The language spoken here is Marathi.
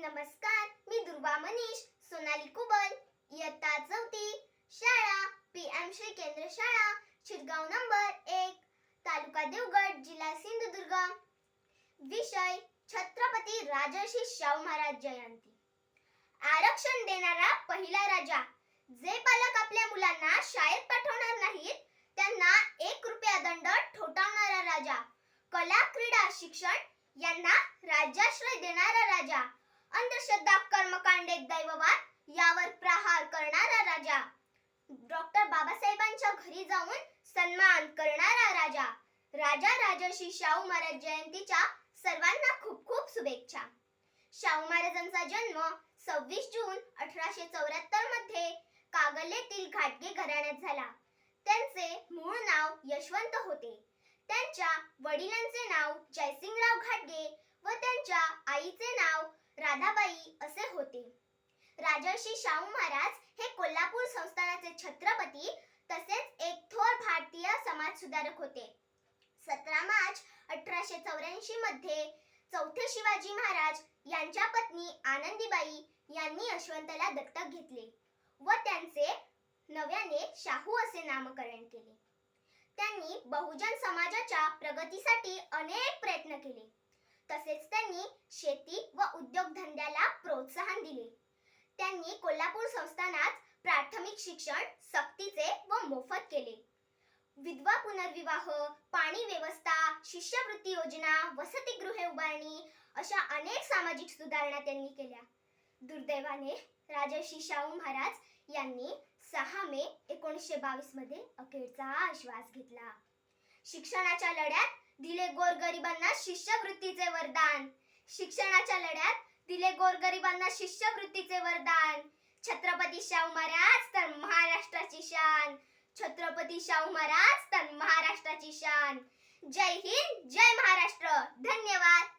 नमस्कार मी दुर्वा मनीष सोनाली कुबल इयत्ता चौथी शाळा पी एम श्री केंद्र शाळा शिरगाव नंबर एक तालुका देवगड जिल्हा सिंधुदुर्ग. विषय छत्रपती राजर्षी शाहू महाराज जयंती. आरक्षण देणारा पहिला राजा जे पालक आपल्या मुलांना शाळेत पाठवणार नाहीत त्यांना एक रुपया दंड ठोठावणारा राजा कला क्रीडा शिक्षण यांना राज्याश्रय देणारा राजा अंधश्रद्धा कर्मकांडे दैववाद यावर प्रहार करणारा राजा. डॉक्टर बाबासाहेबांच्या घरी जाऊन सन्मान करणारा राजा. राजा राजर्षी शाहू महाराज जयंतीच्या सर्वांना खूप खूप शुभेच्छा. शाहू महाराजांचा जन्म सव्वीस जून अठराशे चौऱ्याहत्तरमध्ये कागलेतील घाटगे घराण्यात झाला. त्यांचे मूळ नाव यशवंत होते. त्यांच्या वडिलांचे नाव जयसिंगराव घाटगे व त्यांच्या आईचे राधाबाई असे होते. राजर्षी शाहू महाराज हे कोल्हापूर संस्थानाचे छत्रपती तसेच एक थोर भारतीय समाज सुधारक होते. सतरा मार्च अठराशे चौऱ्याऐंशी मध्ये चौथे शिवाजी महाराज यांच्या पत्नी आनंदीबाई यांनी यशवंतला दत्तक घेतले व त्यांचे नव्याने शाहू असे नामकरण केले. त्यांनी बहुजन समाजाच्या प्रगतीसाठी अनेक प्रयत्न केले. तसेच त्यांनी शेती व उद्योगधंद्याला प्रोत्साहन दिले. त्यांनी कोल्हापूर संस्थानात प्राथमिक शिक्षण सक्तीचे व मोफत केले. विधवा पुनर्विवाह पाणी व्यवस्था शिष्यवृत्ती योजना वसतिगृहे उभारणी अशा अनेक सामाजिक सुधारणा त्यांनी केल्या. दुर्दैवाने राजर्षी शाहू महाराज यांनी सहा मे एकोणीसशे बावीसमध्ये अखेरचा श्वास घेतला. शिक्षणाच्या लढ्यात दिले गोरगरिबांना शिष्यवृत्तीचे वरदान. शिक्षणाच्या लढ्यात दिले गोरगरिबांना शिष्यवृत्तीचे वरदान. छत्रपती शाहू महाराज तर महाराष्ट्राची शान. छत्रपती शाहू महाराज तर महाराष्ट्राची शान. जय हिंद जय महाराष्ट्र. धन्यवाद.